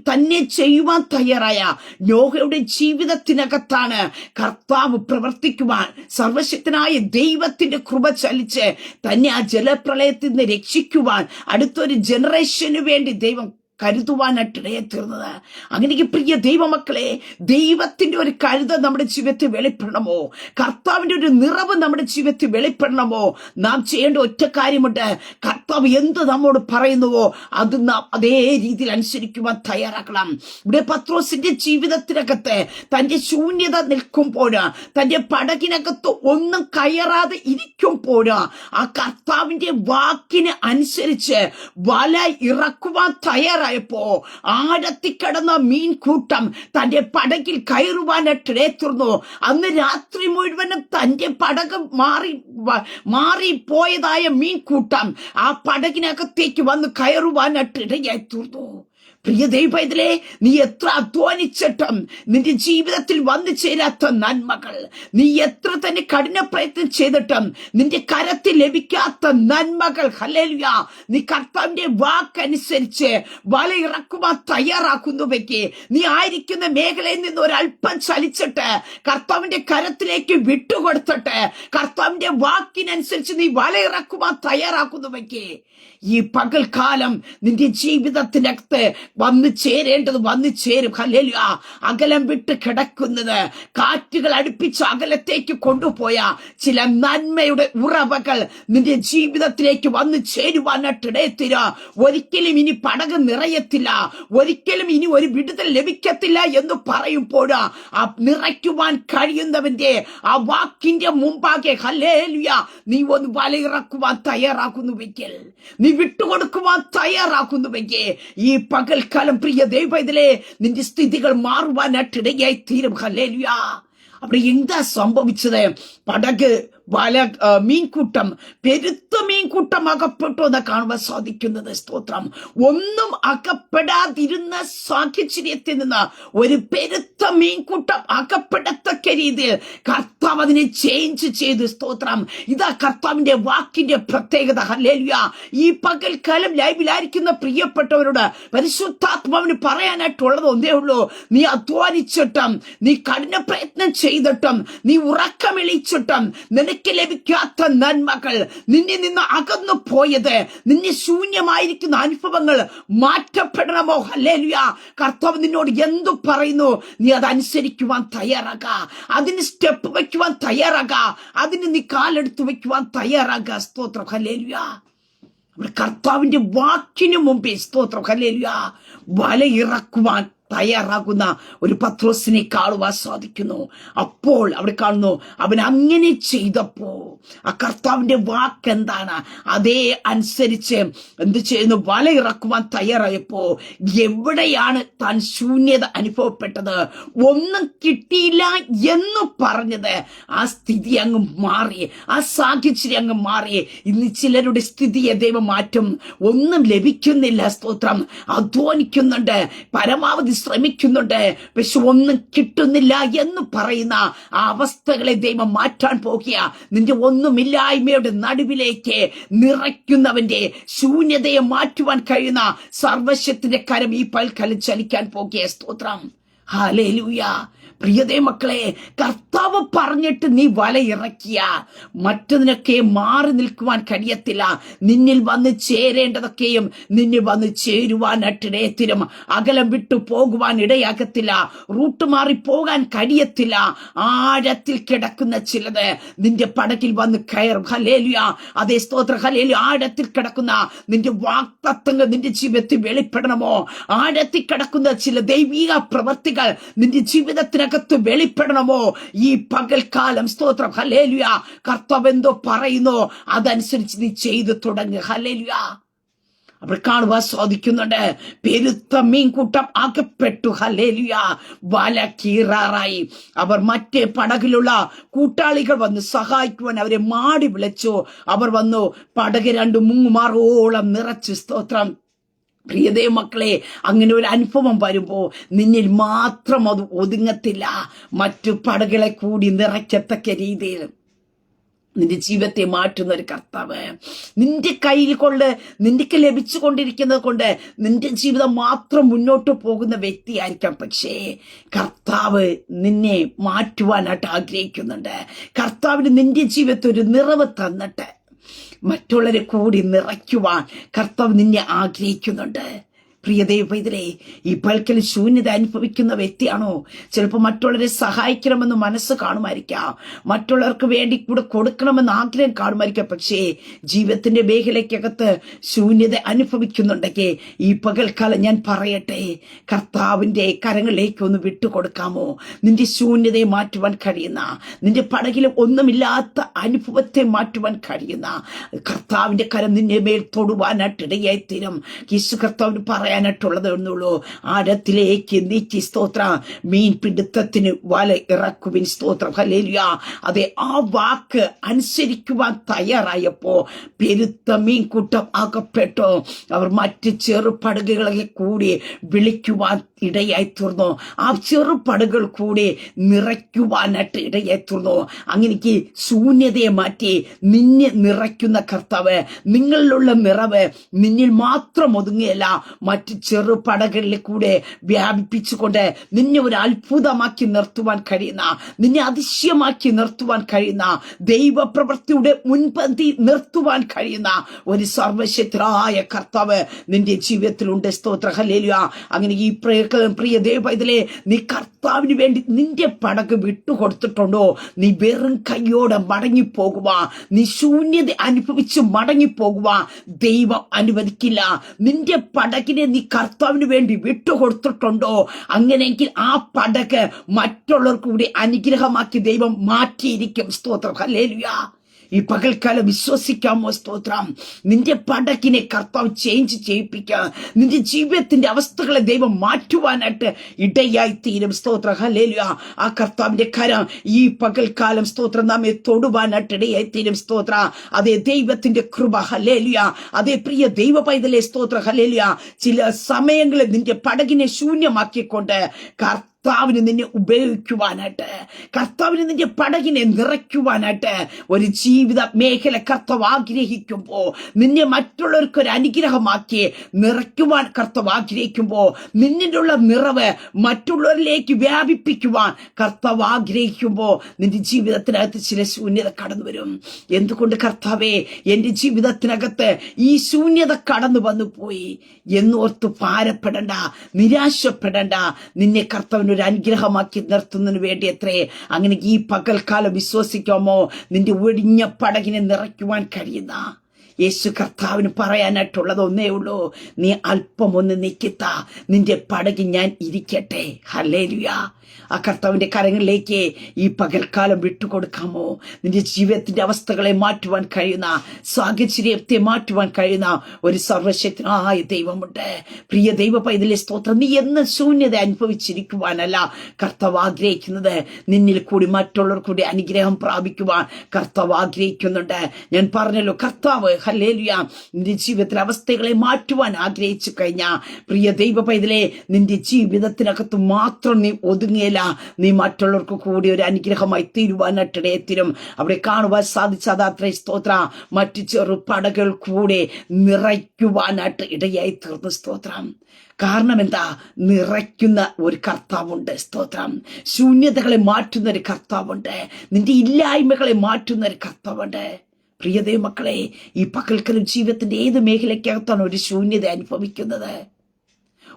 തന്നെ ചെയ്യുവാൻ തയ്യാറായ നോഹയുടെ ജീവിതത്തിനകത്താണ് കർത്താവ് പ്രവർത്തിക്കുവാൻ സർവശക്തനായ ദൈവത്തിന്റെ കൃപ ചലിച്ച് തന്നെ ആ ജലപ്രളയത്തിൽ നിന്ന് രക്ഷിക്കുവാൻ അടുത്തൊരു ജനറേഷന് വേണ്ടി ദൈവം കരുതുവാനായിട്ട് ഇടയെ തീർന്നത് അങ്ങനെയെങ്കിൽ പ്രിയ ദൈവമക്കളെ ദൈവത്തിന്റെ ഒരു കരുത നമ്മുടെ ജീവിതത്തിൽ വെളിപ്പെടണമോ? കർത്താവിന്റെ ഒരു നിറവ് നമ്മുടെ ജീവിതത്തിൽ വെളിപ്പെടണമോ? നാം ചെയ്യേണ്ട ഒറ്റ കാര്യമുണ്ട്. കർത്താവ് എന്ത് നമ്മോട് പറയുന്നുവോ അത് നാം അതേ രീതിയിൽ അനുസരിക്കുവാൻ തയ്യാറാക്കണം ഇവിടെ പത്രോസിന്റെ ജീവിതത്തിനകത്ത് തന്റെ ശൂന്യത നിൽക്കുമ്പോൾ തന്റെ പടകിനകത്ത് ഒന്നും കയറാതെ ഇരിക്കുമ്പോൾ ആ കർത്താവിന്റെ വാക്കിന് അനുസരിച്ച് വല ഇറക്കുവാൻ തയ്യാറായപ്പോ ആഴത്തിൽ കിടന്ന മീൻ കൂട്ടം തന്റെ പടകിൽ കയറുവാനായിട്ട് ഏത്തുന്നു അന്ന് രാത്രി മുഴുവനും തന്റെ പടക് മാറി മാറി പോയതായ മീൻകൂട്ടം ആ പടകിനകത്തേക്ക് വന്ന് കയറുവാനായിട്ട് ഇടയായി തീർന്നു പ്രിയ ദൈവത്തിലെ നീ എത്ര അധ്വാനിച്ചിട്ടും നിന്റെ ജീവിതത്തിൽ വന്നു ചേരാത്ത നന്മകൾ. നീ എത്ര തന്നെ കഠിന പ്രയത്നം ചെയ്തിട്ടും നിന്റെ കരത്തിൽ ലഭിക്കാത്ത നന്മകൾ. ഹല്ലേലൂയ. നീ കർത്താവിന്റെ വാക്കനുസരിച്ച് വലയിറക്കുവാൻ തയ്യാറാക്കുന്നുവെക്ക് നീ ആയിരിക്കുന്ന മേഖലയിൽ നിന്ന് ഒരല്പം ചലിച്ചിട്ട് കർത്താവിന്റെ കരത്തിലേക്ക് വിട്ടുകൊടുത്തിട്ട് കർത്താവിന്റെ വാക്കിനനുസരിച്ച് നീ വലയിറക്കുവാൻ തയ്യാറാക്കുന്നുവെക്ക് ഈ പകൽക്കാലം നിന്റെ ജീവിതത്തിനകത്ത് വന്നു ചേരേണ്ടത് വന്നു ചേരും. ഹല്ലേലൂയ. അകലം വിട്ട് കിടക്കുന്നത് കാറ്റുകൾ അടുപ്പിച്ച് അകലത്തേക്ക് കൊണ്ടുപോയ ചില നന്മയുടെ ഉറവകൾ നിന്റെ ജീവിതത്തിലേക്ക് വന്നു ചേരുവാനായിട്ടിടയത്തില്ല ഒരിക്കലും ഇനി പടക് നിറയത്തില്ല. ഒരിക്കലും ഇനി ഒരു വിടുതൽ ലഭിക്കത്തില്ല എന്ന് പറയുമ്പോൾ ആ നിറയ്ക്കുവാൻ കഴിയുന്നവന്റെ ആ വാക്കിന്റെ മുമ്പാകെ ഹലേലുയ നീ ഒന്ന് വലയിറക്കുവാൻ തയ്യാറാക്കുന്നുവെങ്കിൽ നീ വിട്ടുകൊടുക്കുവാൻ തയ്യാറാക്കുന്നുവെങ്കിൽ ഈ പകൽക്കാലം പ്രിയ ദൈവത്തിലെ നിന്റെ സ്ഥിതികൾ മാറുവാനായിട്ടിടയായി തീരും ഹലേലിയ അവിടെ എന്താ സംഭവിച്ചത്? പടക് വല മീൻകൂട്ടം പെരുത്ത മീൻകൂട്ടം അകപ്പെട്ടു എന്ന് കാണുവാൻ സാധിക്കുന്നത്. സ്തോത്രം. ഒന്നും അകപ്പെടാതിരുന്ന സാഹചര്യത്തിൽ നിന്ന് ഒരു പെരുത്ത മീൻകൂട്ടം അകപ്പെടത്തക്ക രീതിയിൽ കർത്താവ് അതിനെ ചേഞ്ച് ചെയ്ത്. സ്തോത്രം. ഇതാ കർത്താവിന്റെ വാക്കിന്റെ പ്രത്യേകത. ഹല്ലേലൂയ. ഈ പകൽക്കാലം ലൈവിലായിരിക്കുന്ന പ്രിയപ്പെട്ടവരോട് പരിശുദ്ധാത്മാവിന് പറയാനായിട്ടുള്ളത് ഒന്നേ ഉള്ളൂ. നീ അധ്വാനിച്ചിട്ടും നീ കഠിന പ്രയത്നം ചെയ്തിട്ടും നീ ഉറക്കമിളിച്ചിട്ടും നിനക്ക് ലഭിക്കാത്ത നന്മകൾ നിന്നെ നിന്ന് അകന്നു പോയത് നിന്നെ ശൂന്യമായിരിക്കുന്ന അനുഭവങ്ങൾ മാറ്റപ്പെടണമോ? ഹല്ലേലൂയ. കർത്താവ് നിന്നോട് എന്തു പറയുന്നു? നീ അതനുസരിക്കുവാൻ തയ്യാറാക. അതിന് സ്റ്റെപ്പ് വയ്ക്കുവാൻ തയ്യാറാക. അതിന് നീ കാലെടുത്ത് വയ്ക്കുവാൻ തയ്യാറാക. സ്തോത്രം. ഹല്ലേലൂയ. കർത്താവിന്റെ വാക്കിനു മുമ്പേ സ്തോത്രം. ഹല്ലേലൂയ. വല ഇറക്കുവാൻ തയ്യാറാകുന്ന ഒരു പത്രോസിനെ കാണുവാൻ സാധിക്കുന്നു. അപ്പോൾ അവിടെ കാണുന്നു അവൻ അങ്ങനെ ചെയ്തപ്പോ ആ കർത്താവിന്റെ വാക്ക് എന്താണ്? അതേ അനുസരിച്ച് എന്ത് ചെയ്യുന്നു? വല ഇറക്കുവാൻ തയ്യാറായപ്പോ എവിടെയാണ് താൻ ശൂന്യത അനുഭവപ്പെട്ടത്? ഒന്നും കിട്ടിയില്ല എന്ന് പറഞ്ഞത്. ആ സ്ഥിതി അങ്ങ് മാറി ആ സാഹചര്യം അങ്ങ് മാറി. ഇന്ന് ചിലരുടെ സ്ഥിതിയെ ദൈവം മാറ്റും. ഒന്നും ലഭിക്കുന്നില്ല സ്തോത്രം. അധ്വാനിക്കുന്നുണ്ട്. പരമാവധി ശ്രമിക്കുന്നുണ്ട്. പക്ഷെ ഒന്നും കിട്ടുന്നില്ല എന്ന് പറയുന്ന ആ അവസ്ഥകളെ ദൈവം മാറ്റാൻ പോകുക. നിന്റെ ഒന്നുമില്ലായ്മയുടെ നടുവിലേക്ക് നിറയ്ക്കുന്നവന്റെ ശൂന്യതയെ മാറ്റുവാൻ കഴിയുന്ന സർവശത്തിന്റെ കരം ഈ പൽക്കലം ചലിക്കാൻ പോകുക സ്തോത്രം. ഹാലേലൂയ പ്രിയതേ മക്കളെ കർത്താവ് പറഞ്ഞിട്ട് നീ വല ഇറക്കിയ. മറ്റതിനൊക്കെ മാറി നിൽക്കുവാൻ കഴിയത്തില്ല. നിന്നിൽ വന്ന് ചേരേണ്ടതൊക്കെയും നിന്നിൽ വന്ന് ചേരുവാൻ അട്ടിടയത്തിലും അകലം വിട്ടു പോകുവാൻ ഇടയാകത്തില്ല. റൂട്ട് മാറി പോകാൻ കഴിയത്തില്ല. ആഴത്തിൽ കിടക്കുന്ന ചിലത് നിന്റെ പടകിൽ വന്ന് കയറും. ഹലേലുയ അതേ സ്തോത്ര. ഹലേലു ആഴത്തിൽ കിടക്കുന്ന നിന്റെ വാക്തത്വങ്ങൾ നിന്റെ ജീവിതത്തിൽ വെളിപ്പെടണമോ? ആഴത്തിൽ കിടക്കുന്ന ചില ദൈവിക പ്രവർത്തികൾ നിന്റെ ജീവിതത്തിനകത്ത് വെളിപ്പെടണമോ? ഈ പകൽക്കാലം സ്തോത്രം. ഹലേലുയ കർത്താവ് എന്തോ പറയുന്നോ. അതനുസരിച്ച് നീ ചെയ്തു തുടങ്ങുക ഹലേലുയ അവർ കാണുവാൻ സാധിക്കുന്നുണ്ട്. പെരുത്ത മീൻകൂട്ടം അകപ്പെട്ടു. ഹലേലുയ വല കീറാറായി. അവർ മറ്റേ പടകിലുള്ള കൂട്ടാളികൾ വന്ന് സഹായിക്കുവാൻ അവരെ മാടി വിളിച്ചു. അവർ വന്നു പടക് രണ്ട് മുങ്ങുമാറോളം നിറച്ചു സ്തോത്രം. പ്രിയതേ മക്കളെ അങ്ങനെ ഒരു അനുഭവം വരുമ്പോൾ നിന്നിൽ മാത്രം അത് ഒതുങ്ങത്തില്ല. മറ്റു പടകളെ കൂടി നിറയ്ക്കത്തക്ക രീതിയിൽ നിന്റെ ജീവിതത്തെ മാറ്റുന്ന ഒരു കർത്താവ്. നിന്റെ കയ്യിൽ കൊണ്ട് നിന്റെക്ക് ലഭിച്ചു കൊണ്ടിരിക്കുന്നത് കൊണ്ട് നിന്റെ ജീവിതം മാത്രം മുന്നോട്ട് പോകുന്ന വ്യക്തിയായിരിക്കാം. പക്ഷേ കർത്താവ് നിന്നെ മാറ്റുവാനായിട്ട് ആഗ്രഹിക്കുന്നുണ്ട്. കർത്താവിന് നിന്റെ ജീവിതത്തിൽ ഒരു നിറവ് തന്നിട്ട് മറ്റുള്ളവരെ കൂടി നിറയ്ക്കുവാൻ കർത്താവ് നിന്നെ ആഗ്രഹിക്കുന്നുണ്ട്. പ്രിയ ദൈവത്തിലെ ഈ പൽക്കൽ ശൂന്യത അനുഭവിക്കുന്ന വ്യക്തിയാണോ? ചിലപ്പോൾ മറ്റുള്ളവരെ സഹായിക്കണമെന്ന് മനസ്സ് കാണുമായിരിക്കാം. മറ്റുള്ളവർക്ക് വേണ്ടി കൂടെ കൊടുക്കണമെന്ന് ആഗ്രഹം കാണുമായിരിക്കാം. പക്ഷേ ജീവിതത്തിന്റെ മേഖലയ്ക്കകത്ത് ശൂന്യത അനുഭവിക്കുന്നുണ്ടെങ്കിൽ ഈ പകൽക്കാലം ഞാൻ പറയട്ടെ കർത്താവിന്റെ കരങ്ങളിലേക്ക് ഒന്ന് വിട്ടുകൊടുക്കാമോ? നിന്റെ ശൂന്യതയെ മാറ്റുവാൻ കഴിയുന്ന നിന്റെ പടകിൽ ഒന്നുമില്ലാത്ത അനുഭവത്തെ മാറ്റുവാൻ കഴിയുന്ന കർത്താവിന്റെ കരം നിന്നെ മേൽ തൊടുവാനായിട്ടിടയായി തീരും യേശു കർത്താവിന് പറയാനായിട്ടുള്ളത് എന്നുള്ളൂ. ആഴത്തിലേക്ക് നീക്കി സ്തോത്ര. മീൻ പിടുത്തത്തിന് വല ഇറക്കുവിൻ സ്തോത്രം. ഹലേലിയ അതെ ആ വാക്ക് അനുസരിക്കുവാൻ തയ്യാറായപ്പോ പെരുത്ത മീൻകൂട്ടം അകപ്പെട്ടു. അവർ മറ്റ് ചെറുപടകുകളെ കൂടി വിളിക്കുവാൻ ഇടയായി തീർന്നു. ആ ചെറുപടകൾ കൂടി നിറയ്ക്കുവാനായിട്ട് ഇടയായി തീർന്നു. അങ്ങനെക്ക് ശൂന്യതയെ മാറ്റി നിന്നെ നിറയ്ക്കുന്ന കർത്താവ് നിങ്ങളിലുള്ള നിറവ് നിന്നിൽ മാത്രം ഒതുങ്ങുകയല്ല മറ്റ് ചെറുപടകളിൽ കൂടെ വ്യാപിപ്പിച്ചുകൊണ്ട് നിന്നെ ഒരു അത്ഭുതമാക്കി നിർത്തുവാൻ കഴിയുന്ന നിന്നെ അതിശയമാക്കി നിർത്തുവാൻ കഴിയുന്ന ദൈവപ്രവൃത്തിയുടെ മുൻപന്തി നിർത്തുവാൻ കഴിയുന്ന ഒരു സർവശക്തരായ കർത്താവ് നിന്റെ ജീവിതത്തിലുണ്ട്. സ്തോത്ര. ഹല്ലേലൂയ. അങ്ങനെ ഈ പ്രിയ പ്രിയ ഇതിലെ നീ കർത്താവിന് വേണ്ടി നിന്റെ പടക് വിട്ടുകൊടുത്തിട്ടുണ്ടോ? നീ വെറും കൈയോടെ മടങ്ങിപ്പോകുക നീ ശൂന്യത അനുഭവിച്ച് മടങ്ങി മടങ്ങിപ്പോകുക ദൈവം അനുവദിക്കില്ല. നിന്റെ പടകിനെ നീ കർത്താവിന് വേണ്ടി വിട്ടുകൊടുത്തിട്ടുണ്ടോ? അങ്ങനെയെങ്കിൽ ആ പടക് മറ്റുള്ളവർക്ക് കൂടി അനുഗ്രഹമാക്കി ദൈവം മാറ്റിയിരിക്കും. സ്തോത്രം. ഹല്ലേലൂയ. ഈ പകൽക്കാലം വിശ്വസിക്കാമോ സ്തോത്രം? നിന്റെ പടക്കിനെ കർത്താവ് ചേഞ്ച് ചെയ്യിപ്പിക്കുക നിന്റെ ജീവിതത്തിന്റെ അവസ്ഥകളെ ദൈവം മാറ്റുവാനായിട്ട് ഇടയായി തീരും. സ്തോത്ര. ഹലേലുയ ആ കർത്താവിന്റെ കരം ഈ പകൽക്കാലം സ്തോത്രം നമ്മെ തൊടുവാനായിട്ട് ഇടയായി തീരും. സ്തോത്ര. അതേ ദൈവത്തിന്റെ കൃപ. ഹലേലുയ അതേ പ്രിയ ദൈവ പൈതലെ സ്തോത്ര. ഹലേലുയ ചില സമയങ്ങളിൽ നിന്റെ പടകിനെ ശൂന്യമാക്കിക്കൊണ്ട് കർത്താവ് കർത്താവിന് നിന്നെ ഉപയോഗിക്കുവാനായിട്ട് കർത്താവിന് നിന്റെ പടകിനെ നിറയ്ക്കുവാനായിട്ട് ഒരു ജീവിത മേഖല കർത്താവ് ആഗ്രഹിക്കുമ്പോൾ നിന്നെ മറ്റുള്ളവർക്ക് ഒരു അനുഗ്രഹമാക്കി നിറയ്ക്കുവാൻ കർത്താവ് നിന്നിന്റെ നിന്നിലുള്ള നിറവ് മറ്റുള്ളവരിലേക്ക് വ്യാപിപ്പിക്കുവാൻ കർത്താവ് ആഗ്രഹിക്കുമ്പോൾ നിന്റെ ജീവിതത്തിനകത്ത് ചില ശൂന്യത കടന്നു വരും എന്തുകൊണ്ട് കർത്താവേ എന്റെ ജീവിതത്തിനകത്ത് ഈ ശൂന്യത കടന്നു വന്നു പോയി എന്നോർത്ത് ഭാരപ്പെടണ്ട നിരാശപ്പെടണ്ട. നിന്നെ കർത്താവിന് ഒരു അനുഗ്രഹമാക്കി നിർത്തുന്നതിന് വേണ്ടി എത്രയേ അങ്ങനെ ഈ പകൽക്കാലം വിശ്വസിക്കാമോ? നിന്റെ ഒഴിഞ്ഞ പടകിനെ നിറയ്ക്കുവാൻ കഴിയുന്ന യേശു കർത്താവിന് പറയാനായിട്ടുള്ളത് ഒന്നേ ഉള്ളൂ. നീ അല്പം ഒന്ന് നിൽക്കിത്ത നിന്റെ പടകി ഞാൻ ഇരിക്കട്ടെ. ഹല്ലേലുയാ. ആ കർത്താവിന്റെ കരങ്ങളിലേക്ക് ഈ പകൽക്കാലം വിട്ടുകൊടുക്കാമോ? നിന്റെ ജീവിതത്തിന്റെ അവസ്ഥകളെ മാറ്റുവാൻ കഴിയുന്ന സാഹചര്യത്തെ മാറ്റുവാൻ കഴിയുന്ന ഒരു സർവശക്തനായ ദൈവമുണ്ട്. പ്രിയ ദൈവ പൈതലെ സ്തോത്രം നീ എന്ന ശൂന്യത അനുഭവിച്ചിരിക്കുവാനല്ല കർത്താവ് ആഗ്രഹിക്കുന്നത്. നിന്നിൽ കൂടി മറ്റുള്ളവർ കൂടി അനുഗ്രഹം പ്രാപിക്കുവാൻ കർത്താവ് ആഗ്രഹിക്കുന്നുണ്ട്. ഞാൻ പറഞ്ഞല്ലോ കർത്താവ് ഹല്ലേലുയ. നിന്റെ ജീവിതത്തിലെ അവസ്ഥകളെ മാറ്റുവാൻ ആഗ്രഹിച്ചു കഴിഞ്ഞ പ്രിയ ദൈവ പൈതലെ നിന്റെ ജീവിതത്തിനകത്ത് മാത്രം നീ ഒതുങ്ങിയില്ല. നീ മറ്റുള്ളവർക്ക് കൂടി ഒരു അനുഗ്രഹമായി തീരുവാനായിട്ടിടയത്തിനും അവിടെ കാണുവാൻ സാധിച്ചതാത്ര സ്തോത്ര. മറ്റു ചെറുപടകൾ കൂടെ നിറയ്ക്കുവാനായിട്ട് ഇടയായി തീർന്നു സ്തോത്രം. കാരണം എന്താ? നിറയ്ക്കുന്ന ഒരു കർത്താവുണ്ട് സ്തോത്രം. ശൂന്യതകളെ മാറ്റുന്ന ഒരു കർത്താവുണ്ട്. നിന്റെ ഇല്ലായ്മകളെ മാറ്റുന്ന ഒരു കർത്താവുണ്ട്. പ്രിയതേ മക്കളെ ഈ പകൽക്കലും ജീവിതത്തിന്റെ ഏത് മേഖലയ്ക്കകത്താണ് ഒരു ശൂന്യത അനുഭവിക്കുന്നത്?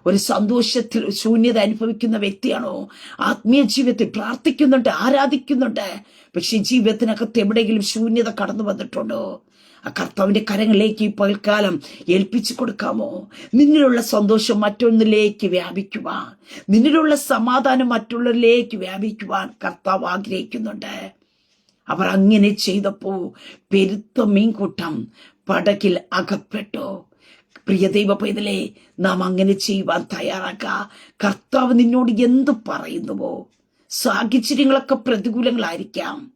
ഒരു സന്തോഷത്തിൽ ശൂന്യത അനുഭവിക്കുന്ന വ്യക്തിയാണോ? ആത്മീയ ജീവിതത്തിൽ പ്രാർത്ഥിക്കുന്നുണ്ട് ആരാധിക്കുന്നുണ്ട് പക്ഷെ ജീവിതത്തിനകത്ത് എവിടെയെങ്കിലും ശൂന്യത കടന്നു വന്നിട്ടുണ്ടോ? ആ കർത്താവിന്റെ കരങ്ങളിലേക്ക് ഈ പകൽക്കാലം ഏൽപ്പിച്ചു കൊടുക്കാമോ? നിന്നിലുള്ള സന്തോഷം മറ്റൊന്നിലേക്ക് വ്യാപിക്കുവാൻ നിന്നിലുള്ള സമാധാനം മറ്റുള്ളവരിലേക്ക് വ്യാപിക്കുവാൻ കർത്താവ് ആഗ്രഹിക്കുന്നുണ്ട്. അവർ അങ്ങനെ ചെയ്തപ്പോ പെരുത്ത മീൻകൂട്ടം പടകിൽ അകപ്പെട്ടു. പ്രിയ ദൈവ പൈതലേ നാം അങ്ങനെ ചെയ്യുവാൻ തയ്യാറാക്ക. കർത്താവ് നിന്നോട് എന്ത് പറയുന്നുവോ? സാഹചര്യങ്ങളൊക്കെ പ്രതികൂലങ്ങളായിരിക്കാം.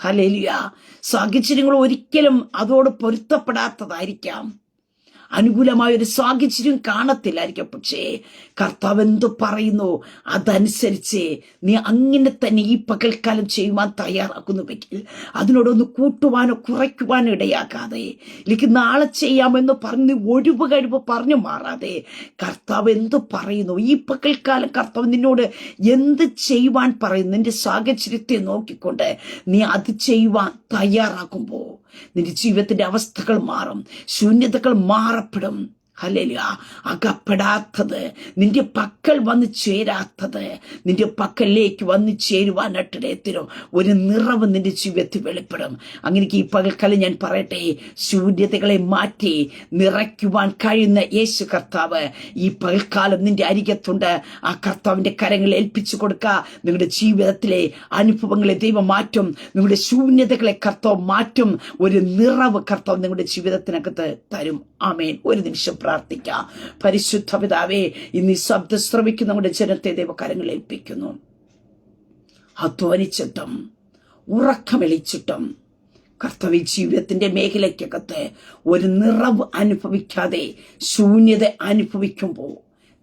ഹലേലിയ സാഹചര്യങ്ങൾ ഒരിക്കലും അതോട് പൊരുത്തപ്പെടാത്തതായിരിക്കാം. അനുകൂലമായ ഒരു സാഹചര്യം കാണത്തില്ലായിരിക്കും. പക്ഷേ കർത്താവ് എന്തു പറയുന്നു. അതനുസരിച്ച് നീ അങ്ങനെ തന്നെ ഈ പകൽക്കാലം ചെയ്യുവാൻ തയ്യാറാക്കുന്നുവെങ്കിൽ അതിനോടൊന്ന് കൂട്ടുവാനോ കുറയ്ക്കുവാനോ ഇടയാക്കാതെ എനിക്ക് നാളെ ചെയ്യാമെന്ന് പറഞ്ഞ് ഒഴിവ് കഴിവ് പറഞ്ഞു മാറാതെ കർത്താവ് എന്തു പറയുന്നു? ഈ പകൽക്കാലം കർത്താവ് നിന്നോട് എന്ത് ചെയ്യുവാൻ പറയുന്നു? നിന്റെ സാഹചര്യത്തെ നോക്കിക്കൊണ്ട് നീ അത് ചെയ്യുവാൻ തയ്യാറാക്കുമ്പോൾ നിന്റെ ജീവിതത്തിന്റെ അവസ്ഥകൾ മാറും. ശൂന്യതകൾ മാറപ്പെടും. ഹല്ലേലൂയ. അകപ്പെടാത്തത്. നിന്റെ പക്കൽ വന്ന് ചേരാത്തത്. നിന്റെ പക്കലിലേക്ക് വന്ന് ചേരുവാനായിട്ടിടയത്തിനും ഒരു നിറവ് നിന്റെ ജീവിതത്തിൽ വെളിപ്പെടും. അങ്ങനെ ഈ പകൽക്കാലം ഞാൻ പറയട്ടെ ശൂന്യതകളെ മാറ്റി നിറയ്ക്കുവാൻ കഴിയുന്ന യേശു കർത്താവ് ഈ പകൽക്കാലം നിന്റെ അരികത്തുണ്ട്. ആ കർത്താവിന്റെ കരങ്ങൾ ഏൽപ്പിച്ചു കൊടുക്കുക നിങ്ങളുടെ ജീവിതത്തിലെ അനുഭവങ്ങളെ ദൈവം മാറ്റും. നിങ്ങളുടെ ശൂന്യതകളെ കർത്താവ് മാറ്റും. ഒരു നിറവ് കർത്താവ് നിങ്ങളുടെ ജീവിതത്തിനകത്ത് തരും. ആമേൻ. ഒരു നിമിഷം പ്രാർത്ഥിക്കാം. പരിശുദ്ധ പിതാവേ ഇന്ന് ഈ ശബ്ദം ശ്രമിക്കുന്ന നമ്മുടെ ജനത്തെ ദൈവകരങ്ങൾ ഏൽപ്പിക്കുന്നു. അധ്വാനിച്ചിട്ടും ഉറക്കമെളിച്ചിട്ടും കർത്തവ്യ ജീവിതത്തിന്റെ മേഖലയ്ക്കകത്ത് ഒരു നിറവ് അനുഭവിക്കാതെ ശൂന്യത അനുഭവിക്കുമ്പോൾ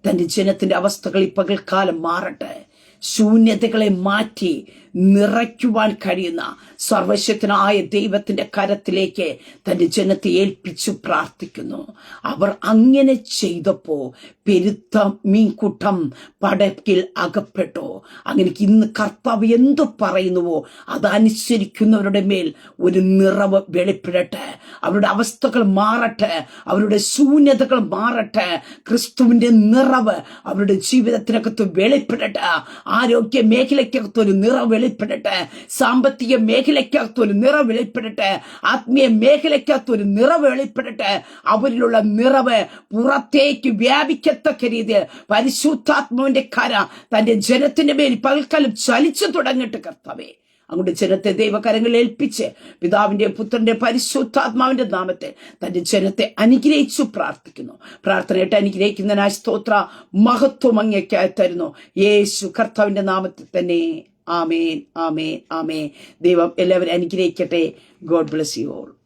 തന്റെ ജനത്തിന്റെ അവസ്ഥകൾ ഈ പകൽക്കാലം മാറട്ടെ. ശൂന്യതകളെ മാറ്റി നിറയ്ക്കുവാൻ കഴിയുന്ന സർവശക്തനായ ദൈവത്തിന്റെ കരത്തിലേക്ക് തന്റെ ജനത്തെ ഏൽപ്പിച്ചു പ്രാർത്ഥിക്കുന്നു. അവർ അങ്ങനെ ചെയ്തപ്പോ പെരുത്ത മീൻകൂട്ടം പടക്കിൽ അകപ്പെട്ടു? അങ്ങനെ ഇന്ന് കർത്താവ് എന്തു പറയുന്നുവോ അതനുസരിക്കുന്നവരുടെ മേൽ ഒരു നിറവ് വെളിപ്പെടട്ടെ. അവരുടെ അവസ്ഥകൾ മാറട്ടെ. അവരുടെ ശൂന്യതകൾ മാറട്ടെ. ക്രിസ്തുവിന്റെ നിറവ് അവരുടെ ജീവിതത്തിനകത്ത് വെളിപ്പെടട്ടെ. ആരോഗ്യ മേഖലയ്ക്കകത്ത് ഒരു നിറവ് വെളിപ്പെടട്ടെ. സാമ്പത്തിക മേഖലയ്ക്കകത്ത് ഒരു നിറവ് വെളിപ്പെടട്ടെ. ആത്മീയ മേഖലയ്ക്കകത്ത് ഒരു നിറവ് വെളിപ്പെടട്ടെ. അവരിലുള്ള നിറവ് പുറത്തേക്ക് വ്യാപിക്കത്തക്ക രീതിയിൽ പരിശുദ്ധാത്മാവിന്റെ കര തന്റെ ജനത്തിന്റെ മേൽ പകൽക്കാലം ചലിച്ചു തുടങ്ങട്ടെ കർത്താവേ. അങ്ങോട്ട് ജനത്തെ ദൈവകരങ്ങളിൽ ഏൽപ്പിച്ച് പിതാവിന്റെ പുത്രന്റെ പരിശുദ്ധാത്മാവിന്റെ നാമത്തെ തന്റെ ജനത്തെ അനുഗ്രഹിച്ചു പ്രാർത്ഥിക്കുന്നു. പ്രാർത്ഥനയായിട്ട് അനുഗ്രഹിക്കുന്നതിനായി സ്തോത്ര മഹത്വം അങ്ങേക്കായി തരുന്നു. യേശു കർത്താവിന്റെ നാമത്തിൽ തന്നെ. ആമേൻ ആമേൻ ആമേൻ. ദൈവം എല്ലാവരും അനുഗ്രഹിക്കട്ടെ. God bless you all.